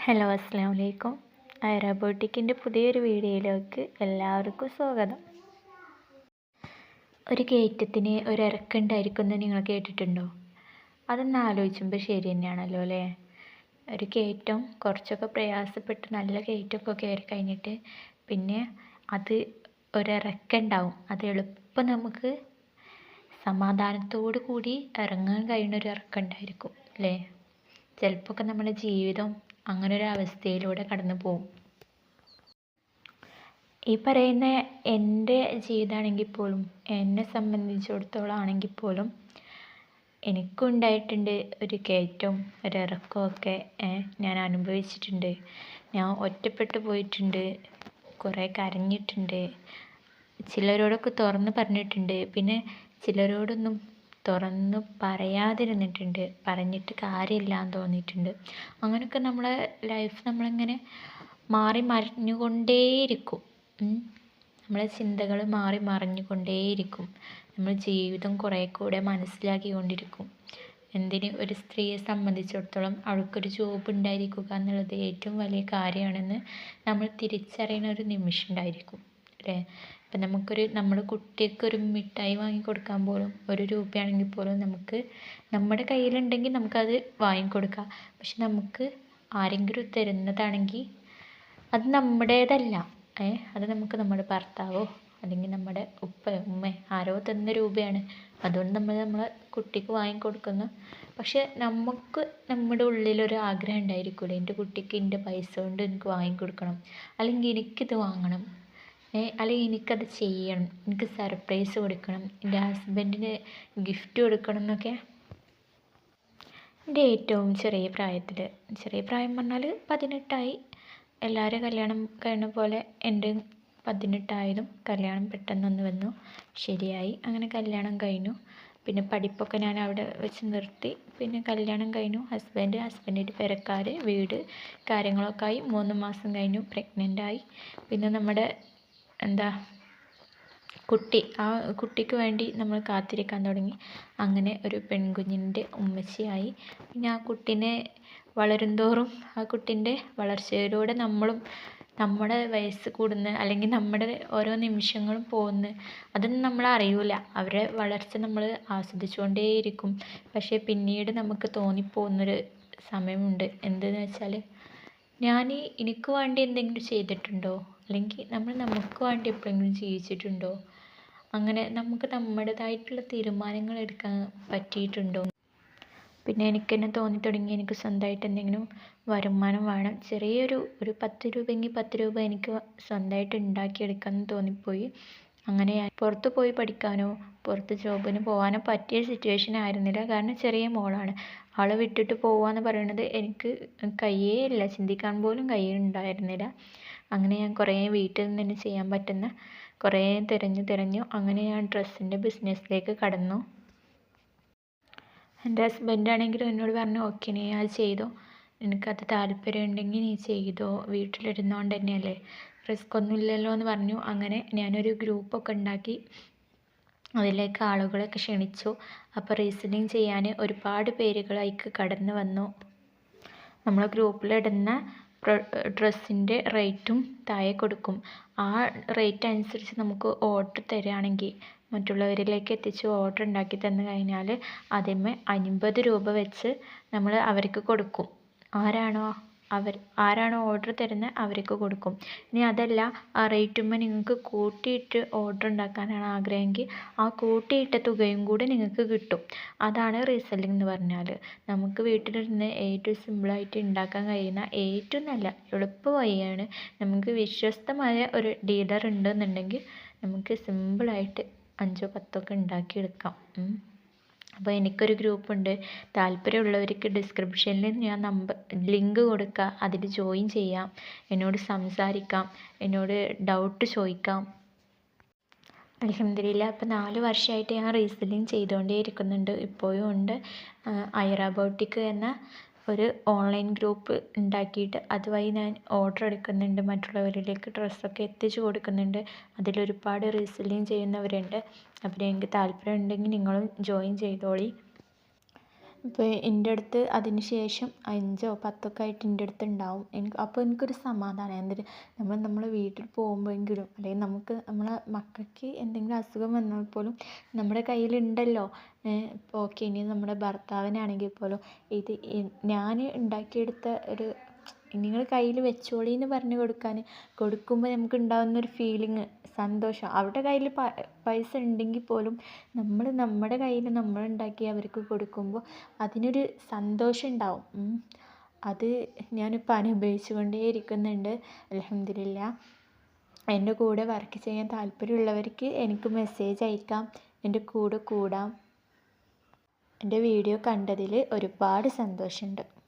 Hello അസ്സാം വലൈക്കും ഐറോബോട്ടിക്കിന്റെ പുതിയൊരു വീഡിയോയിലേക്ക് എല്ലാവർക്കും സ്വാഗതം. ഒരു കയറ്റത്തിന് ഒരു ഇറക്കുണ്ടായിരിക്കും എന്ന് നിങ്ങൾ കേട്ടിട്ടുണ്ടോ? അതൊന്ന് ആലോചിക്കുമ്പോൾ ശരി തന്നെയാണല്ലോ അല്ലേ? ഒരു കയറ്റം കുറച്ചൊക്കെ പ്രയാസപ്പെട്ട് നല്ല കയറ്റമൊക്കെ കയറി കഴിഞ്ഞിട്ട് പിന്നെ അത് ഒരിറക്കുണ്ടാവും അത് എളുപ്പം നമുക്ക് സമാധാനത്തോടു കൂടി ഇറങ്ങാൻ കഴിയുന്ന ഒരു ഇറക്കുണ്ടായിരിക്കും അല്ലേ? ചിലപ്പോൾ നമ്മുടെ ജീവിതം അങ്ങനെ ഒരു അവസ്ഥയിലൂടെ കടന്നു പോകും. ഈ പറയുന്ന എന്റെ ജീവിതമാണെങ്കിൽ പോലും എന്നെ സംബന്ധിച്ചിടത്തോളം ആണെങ്കിൽ പോലും എനിക്കും ഉണ്ടായിട്ടുണ്ട് ഒരു കയറ്റവും ഒരിറക്കവും ഒക്കെ ഞാൻ അനുഭവിച്ചിട്ടുണ്ട്. ഞാൻ ഒറ്റപ്പെട്ടു പോയിട്ടുണ്ട് കുറേ കരഞ്ഞിട്ടുണ്ട് ചിലരോടൊക്കെ തുറന്ന് പറഞ്ഞിട്ടുണ്ട്. പിന്നെ ചിലരോടൊന്നും തുറന്ന് പറയാതിരുന്നിട്ടുണ്ട്. പറഞ്ഞിട്ട് കാര്യമില്ല എന്ന് തോന്നിയിട്ടുണ്ട്. അങ്ങനെയൊക്കെ നമ്മളെ ലൈഫ് നമ്മളിങ്ങനെ മാറി മറിഞ്ഞുകൊണ്ടേയിരിക്കും. നമ്മളെ ചിന്തകൾ മാറി മറിഞ്ഞുകൊണ്ടേയിരിക്കും. നമ്മൾ ജീവിതം കുറേ കൂടെ മനസ്സിലാക്കിക്കൊണ്ടിരിക്കും. എന്തിന് ഒരു സ്ത്രീയെ സംബന്ധിച്ചിടത്തോളം അവൾക്കൊരു ജോബ് ഉണ്ടായിരിക്കുക എന്നുള്ളത് ഏറ്റവും വലിയ കാര്യമാണെന്ന് നമ്മൾ തിരിച്ചറിയുന്ന ഒരു നിമിഷം ഉണ്ടായിരിക്കും. അല്ലേ? ഇപ്പം നമുക്കൊരു നമ്മുടെ കുട്ടിക്കൊരു മിഠായി വാങ്ങി കൊടുക്കാൻ പോലും ഒരു രൂപയാണെങ്കിൽ പോലും നമുക്ക് നമ്മുടെ കയ്യിലുണ്ടെങ്കിൽ നമുക്കത് വാങ്ങിക്കൊടുക്കാം. പക്ഷെ നമുക്ക് ആരെങ്കിലും തരുന്നതാണെങ്കിൽ അത് നമ്മുടേതല്ല. ഏ അത് നമുക്ക് നമ്മുടെ ഭർത്താവോ അല്ലെങ്കിൽ നമ്മുടെ ഉപ്പ ഉമ്മ ആരോ തന്ന രൂപയാണ്. അതുകൊണ്ട് നമ്മൾ നമ്മളെ കുട്ടിക്ക് വാങ്ങിക്കൊടുക്കുന്നു. പക്ഷെ നമുക്ക് നമ്മുടെ ഉള്ളിലൊരു ആഗ്രഹം ഉണ്ടായിരിക്കില്ലേ എന്റെ കുട്ടിക്ക് എന്റെ പൈസ കൊണ്ട് എനിക്ക് വാങ്ങിക്കൊടുക്കണം. അല്ലെങ്കിൽ എനിക്കിത് വാങ്ങണം. അല്ലെങ്കിൽ എനിക്കത് ചെയ്യണം. എനിക്ക് സർപ്രൈസ് കൊടുക്കണം. എന്റെ ഹസ്ബൻഡിന് ഗിഫ്റ്റ് കൊടുക്കണം എന്നൊക്കെ. എന്റെ ഏറ്റവും ചെറിയ പ്രായത്തിൽ ചെറിയ പ്രായം പറഞ്ഞാൽ പതിനെട്ടായി. എല്ലാവരും കല്യാണം കഴിഞ്ഞ പോലെ എന്റെ പതിനെട്ടായതും കല്യാണം പെട്ടെന്നൊന്ന് വന്നു. ശരിയായി. അങ്ങനെ കല്യാണം കഴിഞ്ഞു. പിന്നെ പഠിപ്പൊക്കെ ഞാൻ അവിടെ വെച്ച് നിർത്തി. പിന്നെ കല്യാണം കഴിഞ്ഞു. ഹസ്ബൻഡ് ഹസ്ബൻഡിന്റെ പെരക്കാർ വീട് കാര്യങ്ങളൊക്കെ ആയി. മൂന്ന് മാസം കഴിഞ്ഞു. പ്രഗ്നന്റ് ആയി. പിന്നെ നമ്മുടെ എന്താ കുട്ടി ആ കുട്ടിക്ക് വേണ്ടി നമ്മൾ കാത്തിരിക്കാൻ തുടങ്ങി. അങ്ങനെ ഒരു പെൺകുഞ്ഞിന്റെ ഉമ്മച്ചിയായി. പിന്നെ ആ കുട്ടീനെ വളരുംതോറും ആ കുട്ടീന്റെ വളർച്ചയിലൂടെ നമ്മളും നമ്മുടെ വയസ്സ് കൂടുന്ന അല്ലെങ്കിൽ നമ്മുടെ ഓരോ നിമിഷങ്ങളും പോകുന്ന അതൊന്നും നമ്മൾ അറിയില്ല അവരെ വളർച്ച നമ്മൾ ആസ്വദിച്ചുകൊണ്ടേയിരിക്കും. പക്ഷേ പിന്നീട് നമുക്ക് തോന്നിപ്പോകുന്നൊരു സമയമുണ്ട്. എന്തെന്ന് വെച്ചാൽ ഞാൻ എനിക്ക് വേണ്ടി എന്തെങ്കിലും ചെയ്തിട്ടുണ്ടോ? അല്ലെങ്കിൽ നമ്മൾ നമുക്ക് വേണ്ടി എപ്പോഴെങ്കിലും ജീവിച്ചിട്ടുണ്ടോ? അങ്ങനെ നമുക്ക് നമ്മുടേതായിട്ടുള്ള തീരുമാനങ്ങൾ എടുക്കാൻ പറ്റിയിട്ടുണ്ടോ? പിന്നെ എനിക്ക് തന്നെ തോന്നി തുടങ്ങി എനിക്ക് സ്വന്തമായിട്ട് എന്തെങ്കിലും വരുമാനം വേണം. ചെറിയൊരു ഒരു പത്ത് രൂപയെങ്കിൽ പത്ത് രൂപ എനിക്ക് സ്വന്തമായിട്ട് ഉണ്ടാക്കിയെടുക്കാമെന്ന് തോന്നിപ്പോയി. അങ്ങനെ ഞാൻ പുറത്ത് പോയി പഠിക്കാനോ പുറത്ത് ജോബിന് പോകാനോ പറ്റിയ സിറ്റുവേഷൻ ആയിരുന്നില്ല. കാരണം ചെറിയ മോളാണ്. അവളെ വിട്ടിട്ട് പോവാന്ന് പറയുന്നത് എനിക്ക് കഴിയേ ഇല്ല. ചിന്തിക്കാൻ പോലും കഴിയുന്നുണ്ടായിരുന്നില്ല അങ്ങനെ ഞാൻ കുറേ വീട്ടിൽ നിന്ന് ചെയ്യാൻ പറ്റുന്ന കുറേ തിരഞ്ഞു തിരഞ്ഞു അങ്ങനെ ഞാൻ ഡ്രസ്സിന്റെ ബിസിനസ്സിലേക്ക് കടന്നു. എന്റെ ഹസ്ബൻഡ് ആണെങ്കിൽ എന്നോട് പറഞ്ഞു ഓക്കെ നീ അത് ചെയ്തോ. നിനക്കത് താല്പര്യം ഉണ്ടെങ്കിൽ നീ ചെയ്തോ. വീട്ടിലിരുന്നുകൊണ്ട് തന്നെയല്ലേ. റിസ്ക് ഒന്നുമില്ലല്ലോ എന്ന് പറഞ്ഞു. അങ്ങനെ ഞാനൊരു ഗ്രൂപ്പൊക്കെ ഉണ്ടാക്കി. അതിലേക്ക് ആളുകളെയൊക്കെ ക്ഷണിച്ചു. അപ്പോൾ റീസണിങ് ചെയ്യാൻ ഒരുപാട് പേരുകൾ കടന്നു വന്നു. നമ്മൾ ഗ്രൂപ്പിലിടുന്ന ഡ്രസ്സിന്റെ റേറ്റും താഴെ കൊടുക്കും. ആ റേറ്റ് അനുസരിച്ച് നമുക്ക് ഓർഡർ തരികയാണെങ്കിൽ മറ്റുള്ളവരിലേക്ക് എത്തിച്ച് ഓർഡർ ഉണ്ടാക്കി തന്നു കഴിഞ്ഞാൽ അതിന്മേൽ അൻപത് രൂപ വെച്ച് നമ്മൾ അവർക്ക് കൊടുക്കും. ആരാണോ അവർ ആരാണോ ഓർഡർ തരുന്നത് അവർക്ക് കൊടുക്കും. ഇനി അതല്ല ആ റേറ്റുമ്മ നിങ്ങൾക്ക് കൂട്ടിയിട്ട് ഓർഡർ ഉണ്ടാക്കാനാണ് ആഗ്രഹമെങ്കിൽ ആ കൂട്ടിയിട്ട തുകയും കൂടി നിങ്ങൾക്ക് കിട്ടും. അതാണ് റീസെല്ലിംഗ് എന്ന് പറഞ്ഞാൽ. നമുക്ക് വീട്ടിലിരുന്ന് ഏറ്റവും സിമ്പിളായിട്ട് ഉണ്ടാക്കാൻ കഴിയുന്ന ഏറ്റവും നല്ല എളുപ്പ വഴിയാണ് നമുക്ക് വിശ്വസ്തമായ ഒരു ഡീലർ ഉണ്ടെന്നുണ്ടെങ്കിൽ നമുക്ക് സിമ്പിളായിട്ട് അഞ്ചോ പത്തോ ഒക്കെ ഉണ്ടാക്കിയെടുക്കാം. അപ്പോൾ എനിക്കൊരു ഗ്രൂപ്പുണ്ട്. താല്പര്യമുള്ളവർക്ക് ഡിസ്ക്രിപ്ഷനിൽ ഞാൻ നമ്പർ ലിങ്ക് കൊടുക്കാം. അതിൽ ജോയിൻ ചെയ്യാം. എന്നോട് സംസാരിക്കാം. എന്നോട് ഡൗട്ട് ചോദിക്കാം. അലഹമില്ല ഇപ്പോൾ നാല് വർഷമായിട്ട് ഞാൻ റീസെല്ലിങ് ചെയ്തുകൊണ്ടേ ഇരിക്കുന്നുണ്ട് ഇപ്പോഴും ഉണ്ട്. ഐറബോട്ടിക് എന്ന ഒരു ഓൺലൈൻ ഗ്രൂപ്പ് ഉണ്ടാക്കിയിട്ട് അതുവഴി ഞാൻ ഓർഡർ എടുക്കുന്നുണ്ട്. മറ്റുള്ളവരിലേക്ക് ഡ്രസ്സൊക്കെ എത്തിച്ചു കൊടുക്കുന്നുണ്ട്. അതിലൊരുപാട് റീസെല്ലിങ് ചെയ്യുന്നവരുണ്ട്. അപ്പോൾ നിങ്ങൾക്ക് താല്പര്യം ഉണ്ടെങ്കിൽ നിങ്ങളും ജോയിൻ ചെയ്തോളി. ഇപ്പോൾ എന്റെ അടുത്ത് അതിന് ശേഷം അഞ്ചോ പത്തൊക്കെ ആയിട്ട് എന്റെ അടുത്ത് ഉണ്ടാവും എനിക്ക് അപ്പോൾ എനിക്കൊരു സമാധാനം. എന്തൊരു നമ്മൾ നമ്മളെ വീട്ടിൽ പോകുമ്പോഴെങ്കിലും അല്ലെങ്കിൽ നമുക്ക് നമ്മളെ മക്കൾക്ക് എന്തെങ്കിലും അസുഖം വന്നാൽ പോലും നമ്മുടെ കയ്യിലുണ്ടല്ലോ ഓക്കെ ഇനി നമ്മുടെ ഭർത്താവിനാണെങ്കിൽ പോലും ഇത് ഞാൻ ഉണ്ടാക്കിയെടുത്ത ഒരു നിങ്ങൾ കയ്യിൽ വെച്ചോളി എന്ന് പറഞ്ഞു കൊടുക്കാൻ കൊടുക്കുമ്പോൾ നമുക്ക് ഉണ്ടാകുന്ന ഒരു ഫീലിംഗ് സന്തോഷം. അവരുടെ കയ്യിൽ പൈസ ഉണ്ടെങ്കിൽ പോലും നമ്മൾ നമ്മുടെ കയ്യിൽ നമ്മൾ ഉണ്ടാക്കി അവർക്ക് കൊടുക്കുമ്പോൾ അതിനൊരു സന്തോഷം ഉണ്ടാവും. അത് ഞാനിപ്പോൾ അനുഭവിച്ചു കൊണ്ടേ ഇരിക്കുന്നുണ്ട് അൽഹംദുലില്ല. എന്റെ കൂടെ വർക്ക് ചെയ്യാൻ താല്പര്യമുള്ളവർക്ക് എനിക്ക് മെസ്സേജ് അയക്കാം. എന്റെ കൂടെ കൂടാം. എന്റെ വീഡിയോ കണ്ടതിൽ ഒരുപാട് സന്തോഷമുണ്ട്.